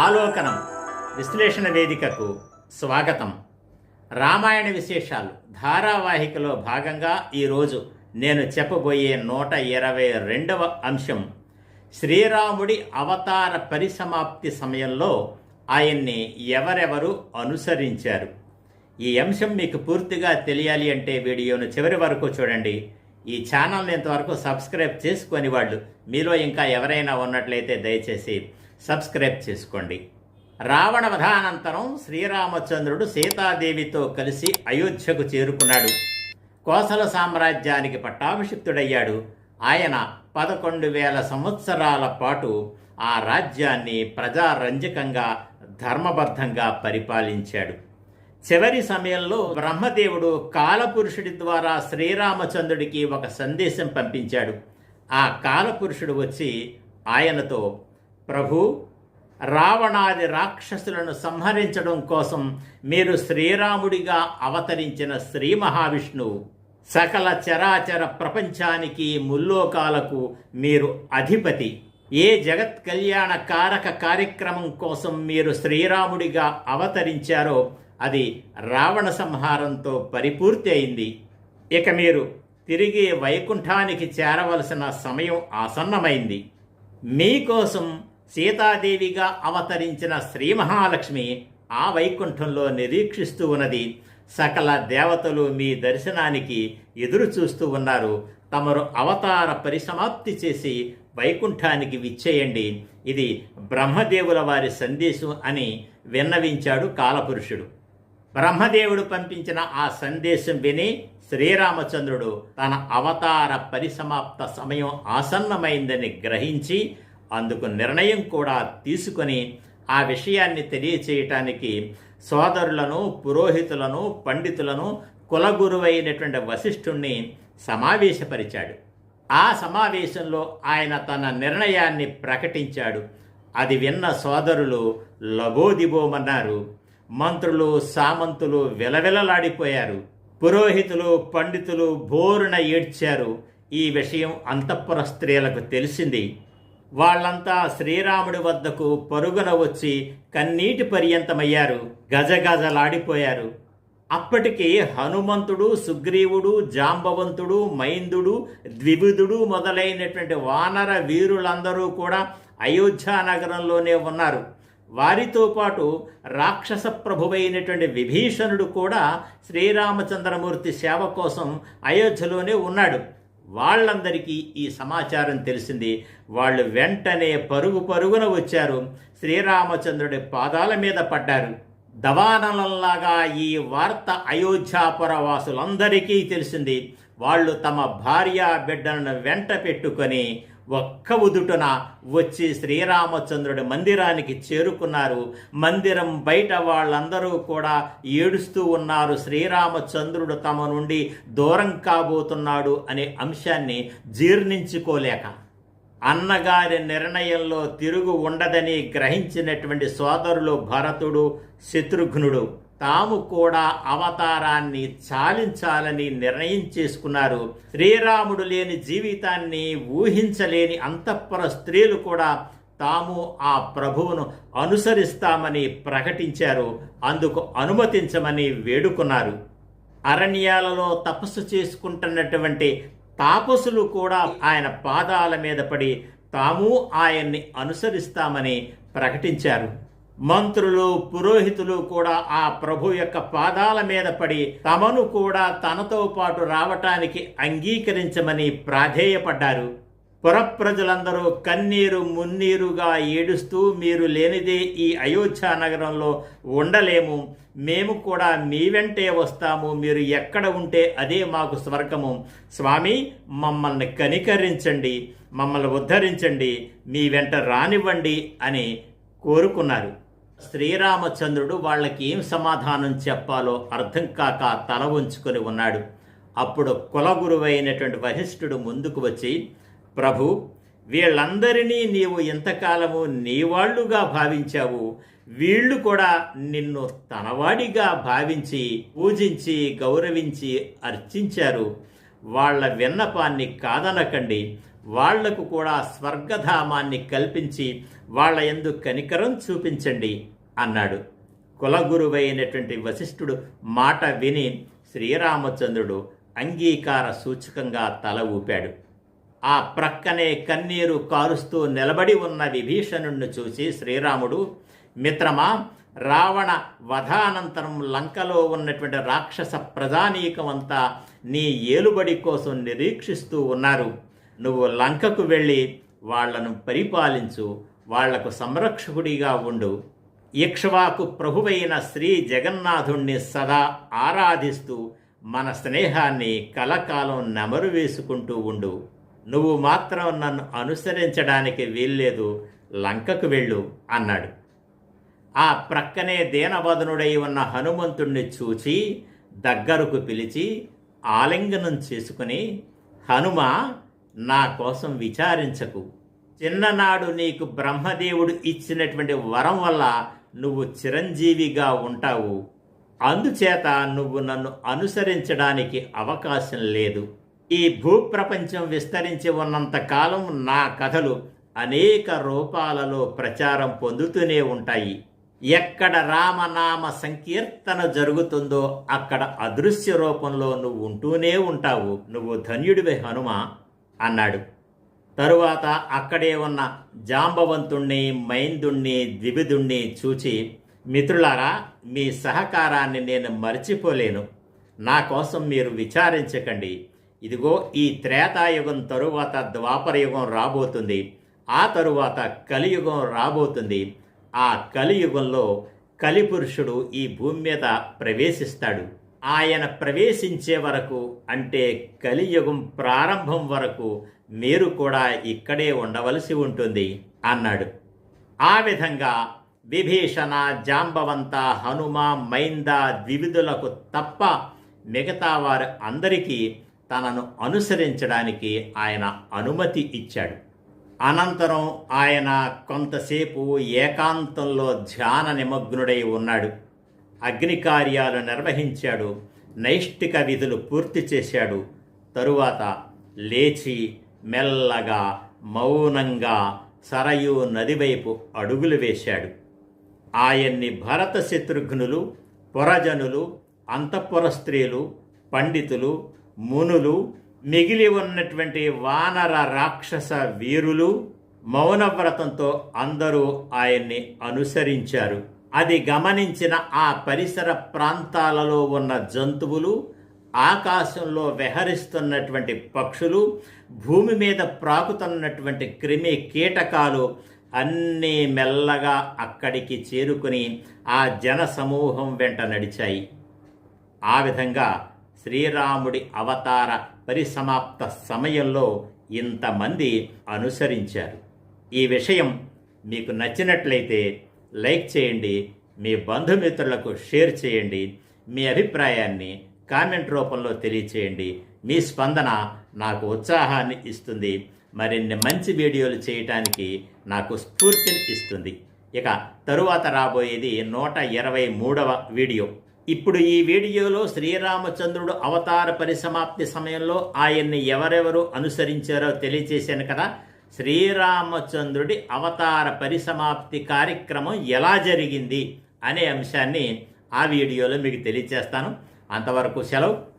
ఆలోకనం విశ్లేషణ వేదికకు స్వాగతం. రామాయణ విశేషాలు ధారావాహికలో భాగంగా ఈరోజు నేను చెప్పబోయే నూట ఇరవై రెండవ అంశం శ్రీరాముడి అవతార పరిసమాప్తి సమయంలో ఆయన్ని ఎవరెవరు అనుసరించారు. ఈ అంశం మీకు పూర్తిగా తెలియాలి అంటే వీడియోను చివరి వరకు చూడండి. ఈ ఛానల్ని ఇంతవరకు సబ్స్క్రైబ్ చేసుకొని వాళ్ళు మీలో ఇంకా ఎవరైనా ఉన్నట్లయితే దయచేసి సబ్స్క్రైబ్ చేసుకోండి. రావణ వధానంతరం శ్రీరామచంద్రుడు సీతాదేవితో కలిసి అయోధ్యకు చేరుకున్నాడు. కోసల సామ్రాజ్యానికి పట్టాభిషిక్తుడయ్యాడు. ఆయన పదకొండు వేల సంవత్సరాల పాటు ఆ రాజ్యాన్ని ప్రజారంజకంగా ధర్మబద్ధంగా పరిపాలించాడు. చివరి సమయంలో బ్రహ్మదేవుడు కాలపురుషుడి ద్వారా శ్రీరామచంద్రుడికి ఒక సందేశం పంపించాడు. ఆ కాలపురుషుడు వచ్చి ఆయనతో ప్రభు రావణాది రాక్షసులను సంహరించడం కోసం మీరు శ్రీరాముడిగా అవతరించిన శ్రీ మహావిష్ణువు సకల చరాచర ప్రపంచానికి ముల్లోకాలకు మీరు అధిపతి. ఏ జగత్ కళ్యాణ కారక కార్యక్రమం కోసం మీరు శ్రీరాముడిగా అవతరించారో అది రావణ సంహారంతో పరిపూర్తి అయింది. ఇక మీరు తిరిగి వైకుంఠానికి చేరవలసిన సమయం ఆసన్నమైంది. మీకోసం సీతాదేవిగా అవతరించిన శ్రీ మహాలక్ష్మి ఆ వైకుంఠంలో నిరీక్షిస్తూ ఉన్నది. సకల దేవతలు మీ దర్శనానికి ఎదురు చూస్తూ ఉన్నారు. తమరు అవతార పరిసమాప్తి చేసి వైకుంఠానికి విచ్చేయండి. ఇది బ్రహ్మదేవుల వారి సందేశం అని విన్నవించాడు కాలపురుషుడు. బ్రహ్మదేవుడు పంపించిన ఆ సందేశం విని శ్రీరామచంద్రుడు తన అవతార పరిసమాప్త సమయం ఆసన్నమైందని గ్రహించి అందుకు నిర్ణయం కూడా తీసుకొని ఆ విషయాన్ని తెలియచేయటానికి సోదరులను పురోహితులను పండితులను కులగురువైనటువంటి వశిష్ఠుణ్ణి సమావేశపరిచాడు. ఆ సమావేశంలో ఆయన తన నిర్ణయాన్ని ప్రకటించాడు. అది విన్న సోదరులు లబోదిబోమన్నారు. మంత్రులు సామంతులు విలవిలలాడిపోయారు. పురోహితులు పండితులు బోరున ఏడ్చారు. ఈ విషయం అంతఃపుర స్త్రీలకు తెలిసింది. వాళ్ళంతా శ్రీరాముడి వద్దకు పరుగున వచ్చి కన్నీటి పర్యంతమయ్యారు. గజగజలాడిపోయారు. అప్పటికి హనుమంతుడు సుగ్రీవుడు జాంబవంతుడు మైందుడు ద్విబుధుడు మొదలైనటువంటి వానర వీరులందరూ కూడా అయోధ్య నగరంలోనే ఉన్నారు. వారితో పాటు రాక్షస ప్రభువైనటువంటి విభీషణుడు కూడా శ్రీరామచంద్రమూర్తి సేవ కోసం అయోధ్యలోనే ఉన్నాడు. వాళ్ళందరికీ ఈ సమాచారం తెలిసింది. వాళ్ళు వెంటనే పరుగు పరుగున వచ్చారు. శ్రీరామచంద్రుడి పాదాల మీద పడ్డారు. దవానలంలాగా ఈ వార్త అయోధ్యాపుర వాసులందరికీ తెలిసింది. వాళ్ళు తమ భార్య బిడ్డలను వెంట పెట్టుకొని ఒక్క ఉదుటున వచ్చి శ్రీరామచంద్రుడి మందిరానికి చేరుకున్నారు. మందిరం బయట వాళ్ళందరూ కూడా ఏడుస్తూ ఉన్నారు. శ్రీరామచంద్రుడు తమ నుండి దూరం కాబోతున్నాడు అనే అంశాన్ని జీర్ణించుకోలేక అన్నగారి నిర్ణయంలో తిరుగు ఉండదని గ్రహించినటువంటి సోదరులు భరతుడు శత్రుఘ్నుడు తాము కూడా అవతారాన్ని చాలించాలని నిర్ణయం చేసుకున్నారు. శ్రీరాముడు లేని జీవితాన్ని ఊహించలేని అంతఃపుర స్త్రీలు కూడా తాము ఆ ప్రభువును అనుసరిస్తామని ప్రకటించారు. అందుకు అనుమతించమని వేడుకున్నారు. అరణ్యాలలో తపస్సు చేసుకుంటున్నటువంటి తాపసులు కూడా ఆయన పాదాల మీద పడి తాము ఆయన్ని అనుసరిస్తామని ప్రకటించారు. మంత్రులు పురోహితులు కూడా ఆ ప్రభు యొక్క పాదాల మీద పడి తమను కూడా తనతో పాటు రావటానికి అంగీకరించమని ప్రాధేయపడ్డారు. పురప్రజలందరూ కన్నీరు మున్నీరుగా ఏడుస్తూ మీరు లేనిదే ఈ అయోధ్య నగరంలో ఉండలేము. మేము కూడా మీ వెంటే వస్తాము. మీరు ఎక్కడ ఉంటే అదే మాకు స్వర్గము. స్వామి మమ్మల్ని కనికరించండి. మమ్మల్ని ఉద్ధరించండి. మీ వెంట రానివ్వండి అని కోరుకున్నారు. శ్రీరామచంద్రుడు వాళ్ళకి ఏం సమాధానం చెప్పాలో అర్థం కాక తల ఉంచుకొని ఉన్నాడు. అప్పుడు కులగురువైనటువంటి వశిష్ఠుడు ముందుకు వచ్చి ప్రభు వీళ్ళందరినీ నీవు ఇంతకాలము నీవాళ్ళుగా భావించావు. వీళ్ళు కూడా నిన్ను తనవాడిగా భావించి పూజించి గౌరవించి అర్చించారు. వాళ్ళ విన్నపాన్ని కాదనకండి. వాళ్ళకు కూడా స్వర్గధామాన్ని కల్పించి వాళ్ళ ఎందు కనికరం చూపించండి అన్నాడు. కులగురువైనటువంటి వశిష్ఠుడు మాట విని శ్రీరామచంద్రుడు అంగీకార సూచకంగా తల ఊపాడు. ఆ ప్రక్కనే కన్నీరు కారుస్తూ నిలబడి ఉన్న విభీషణుణ్ణి చూసి శ్రీరాముడు మిత్రమా రావణ వధానంతరం లంకలో ఉన్నటువంటి రాక్షస ప్రజానీకమంతా నీ ఏలుబడి కోసం నిరీక్షిస్తూ ఉన్నారు. నువ్వు లంకకు వెళ్ళి వాళ్ళను పరిపాలించు వాళ్ళకు సంరక్షకుడిగా ఉండు. ఇక్ష్వాకు ప్రభువైన శ్రీ జగన్నాథుణ్ణి సదా ఆరాధిస్తూ మన స్నేహాన్ని కలకాలం నెమరు వేసుకుంటూ ఉండు. నువ్వు మాత్రం నన్ను అనుసరించడానికి వీల్లేదు లంకకు వెళ్ళు అన్నాడు. ఆ ప్రక్కనే దీనవదనుడై ఉన్న హనుమంతుణ్ణి చూచి దగ్గరకు పిలిచి ఆలింగనం చేసుకుని హనుమ నా కోసం విచారించకు. చిన్ననాడు నీకు బ్రహ్మదేవుడు ఇచ్చినటువంటి వరం వల్ల నువ్వు చిరంజీవిగా ఉంటావు. అందుచేత నువ్వు నన్ను అనుసరించడానికి అవకాశం లేదు. ఈ భూప్రపంచం విస్తరించి ఉన్నంత కాలం నా కథలు అనేక రూపాలలో ప్రచారం పొందుతూనే ఉంటాయి. ఎక్కడ రామనామ సంకీర్తన జరుగుతుందో అక్కడ అదృశ్య రూపంలో నువ్వు ఉంటూనే ఉంటావు. నువ్వు ధన్యుడివే హనుమ. అన్నాడు. తరువాత అక్కడే ఉన్న జాంబవంతుణ్ణి మైందుణ్ణి ద్విబిదుణ్ణి చూచి మిత్రులారా మీ సహకారాన్ని నేను మర్చిపోలేను. నా కోసం మీరు విచారించకండి. ఇదిగో ఈ త్రేతాయుగం తరువాత ద్వాపరయుగం రాబోతుంది. ఆ తరువాత కలియుగం రాబోతుంది. ఆ కలియుగంలో కలిపురుషుడు ఈ భూమి మీద ప్రవేశిస్తాడు. ఆయన ప్రవేశించే వరకు అంటే కలియుగం ప్రారంభం వరకు మీరు కూడా ఇక్కడే ఉండవలసి ఉంటుంది అన్నాడు. ఆ విధంగా విభీషణ జాంబవంత హనుమ మైంద ద్వివిధులకు తప్ప మిగతా వారు అందరికీ తనను అనుసరించడానికి ఆయన అనుమతి ఇచ్చాడు. అనంతరం ఆయన కొంతసేపు ఏకాంతంలో ధ్యాన నిమగ్నుడై ఉన్నాడు. అగ్ని కార్యాలు నిర్వహించాడు. నైష్టిక విధులు పూర్తి చేశాడు. తరువాత లేచి మెల్లగా మౌనంగా సరయు నదివైపు అడుగులు వేశాడు. ఆయన్ని భరత శత్రుఘ్నులు పురజనులు అంతఃపుర స్త్రీలు పండితులు మునులు మిగిలి ఉన్నటువంటి వానర రాక్షస వీరులు మౌనవ్రతంతో అందరూ ఆయన్ని అనుసరించారు. అది గమనించిన ఆ పరిసర ప్రాంతాలలో ఉన్న జంతువులు ఆకాశంలో విహరిస్తున్నటువంటి పక్షులు భూమి మీద ప్రాకుతున్నటువంటి క్రిమి కీటకాలు అన్నీ మెల్లగా అక్కడికి చేరుకుని ఆ జన సమూహం వెంట నడిచాయి. ఆ విధంగా శ్రీరాముడి అవతార పరిసమాప్త సమయంలో ఇంతమంది అనుసరించారు. ఈ విషయం మీకు నచ్చినట్లయితే లైక్ చేయండి మీ బంధుమిత్రులకు షేర్ చేయండి మీ అభిప్రాయాన్ని కామెంట్ రూపంలో తెలియచేయండి. మీ స్పందన నాకు ఉత్సాహాన్ని ఇస్తుంది. మరిన్ని మంచి వీడియోలు చేయటానికి నాకు స్ఫూర్తిని ఇస్తుంది. ఇక తరువాత రాబోయేది నూట ఇరవై మూడవ వీడియో. ఇప్పుడు ఈ వీడియోలో శ్రీరామచంద్రుడు అవతార పరిసమాప్తి సమయంలో ఆయన్ని ఎవరెవరు అనుసరించారో తెలియచేశాను కదా. శ్రీరామచంద్రుడి అవతార పరిసమాప్తి కార్యక్రమం ఎలా జరిగింది అనే అంశాన్ని ఆ వీడియోలో మీకు తెలియచేస్తాను. అంతవరకు సెలవు.